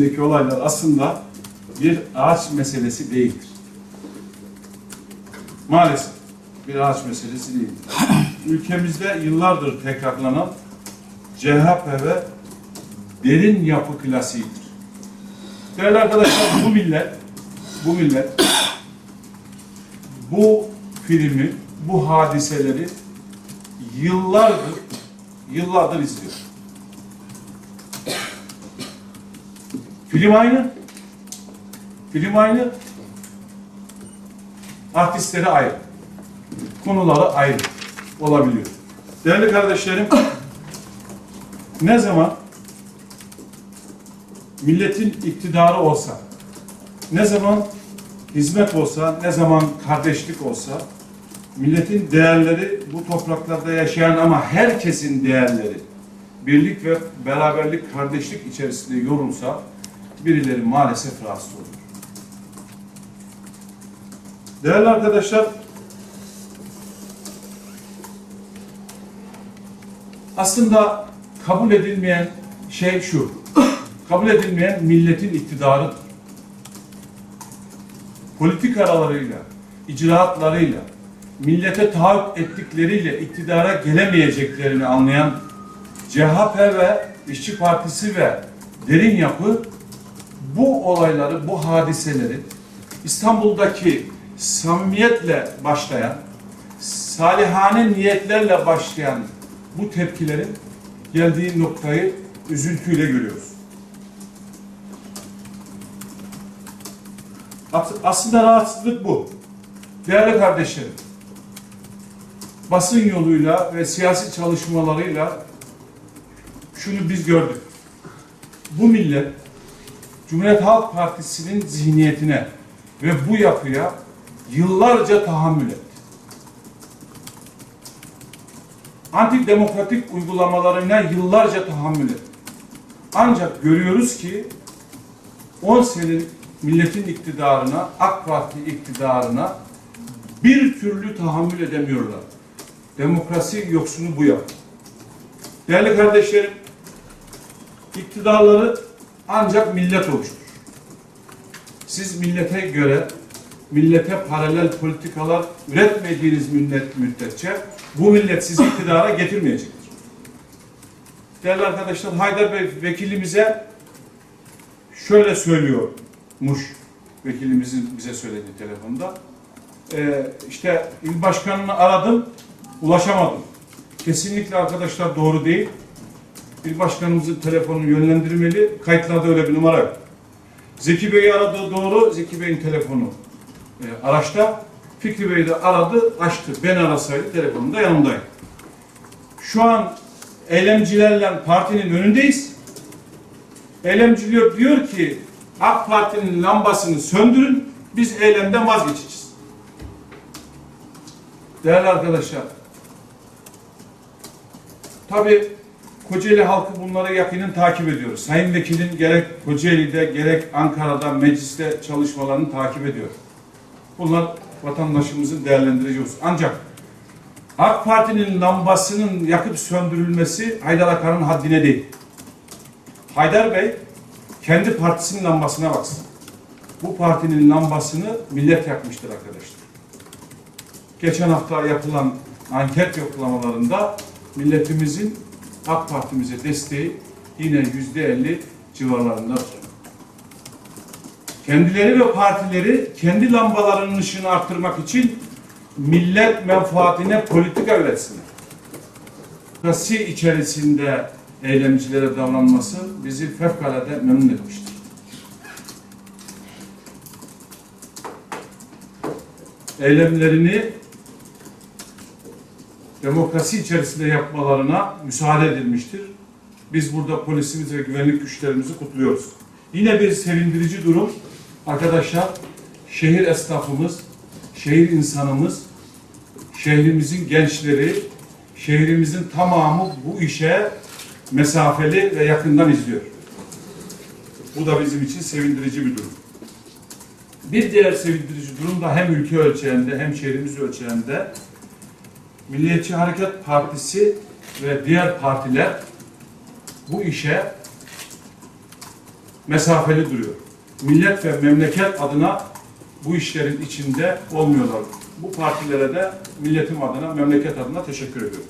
buradaki olaylar aslında bir ağaç meselesi değildir. Maalesef bir ağaç meselesi değildir. Ülkemizde yıllardır tekrarlanan CHP ve derin yapı klasiğidir. Değerli arkadaşlar bu millet, bu millet bu filmi, bu hadiseleri yıllardır, yıllardır izliyor. Film aynı, film aynı, artistleri ayrı, konuları ayrı. Olabiliyor. Değerli kardeşlerim, ne zaman milletin iktidarı olsa, ne zaman hizmet olsa, ne zaman kardeşlik olsa, milletin değerleri bu topraklarda yaşayan ama herkesin değerleri birlik ve beraberlik, kardeşlik içerisinde yorulsa birileri maalesef rahatsız olur. Değerli arkadaşlar, aslında kabul edilmeyen şey şu, kabul edilmeyen milletin iktidarıdır. Politik aralarıyla, icraatlarıyla, millete taahhüt ettikleriyle iktidara gelemeyeceklerini anlayan CHP ve İşçi Partisi ve derin yapı bu olayları, bu hadiseleri İstanbul'daki samimiyetle başlayan, salihane niyetlerle başlayan bu tepkilerin geldiği noktayı üzüntüyle görüyoruz. As- Aslında rahatsızlık bu. Değerli kardeşlerim, basın yoluyla ve siyasi çalışmalarıyla şunu biz gördük. Bu millet Cumhuriyet Halk Partisi'nin zihniyetine ve bu yapıya yıllarca tahammül etti. Antidemokratik uygulamalarına yıllarca tahammül etti. Ancak görüyoruz ki 10 senelik milletin iktidarına, AK Parti iktidarına bir türlü tahammül edemiyorlar. Demokrasi yoksunu bu yaptı. Değerli kardeşlerim, iktidarları ancak millet oluşturur. Siz millete göre, millete paralel politikalar üretmediğiniz millet müddetçe bu millet sizi iktidara getirmeyecektir. Değerli arkadaşlar, Haydar Bey vekilimize şöyle söylüyormuş vekilimizin bize söylediği telefonda. Ee, işte il başkanını aradım, ulaşamadım. Kesinlikle arkadaşlar doğru değil. İl başkanımızın telefonunu yönlendirmeli. Kayıtlarda öyle bir numara yok. Zeki Bey'i aradığı doğru. Zeki Bey'in telefonu e, araçta. Fikri Bey de aradı, açtı. Ben arasaydı telefonum da yanımdaydı. Şu an eylemcilerle partinin önündeyiz. Eylemciler diyor ki AK Parti'nin lambasını söndürün, biz eylemden vazgeçeceğiz. Değerli arkadaşlar, tabi Kocaeli halkı bunları yakinen takip ediyor. Sayın Vekilin gerek Kocaeli'de gerek Ankara'da mecliste çalışmalarını takip ediyor. Bunlar vatandaşımızın değerlendirici olsun. Ancak AK Parti'nin lambasının yakıp söndürülmesi Haydar Akar'ın haddine değil. Haydar Bey kendi partisinin lambasına baksın. Bu partinin lambasını millet yakmıştır arkadaşlar. Geçen hafta yapılan anket yoklamalarında milletimizin AK Parti'mize desteği yine yüzde elli civarlarındadır. Kendileri ve partileri kendi lambalarının ışığını arttırmak için millet menfaatine politika üretsinler. Demokrasi içerisinde eylemcilere davranması bizi fevkalade memnun etmiştir. Eylemlerini demokrasi içerisinde yapmalarına müsaade edilmiştir. Biz burada polisimiz ve güvenlik güçlerimizi kutluyoruz. Yine bir sevindirici durum arkadaşlar şehir esnafımız, şehir insanımız, şehrimizin gençleri, şehrimizin tamamı bu işe mesafeli ve yakından izliyor. Bu da bizim için sevindirici bir durum. Bir diğer sevindirici durum da hem ülke ölçeğinde hem şehrimiz ölçeğinde Milliyetçi Hareket Partisi ve diğer partiler bu işe mesafeli duruyor. Millet ve memleket adına bu işlerin içinde olmuyorlar. Bu partilere de milletim adına, memleket adına teşekkür ediyorum.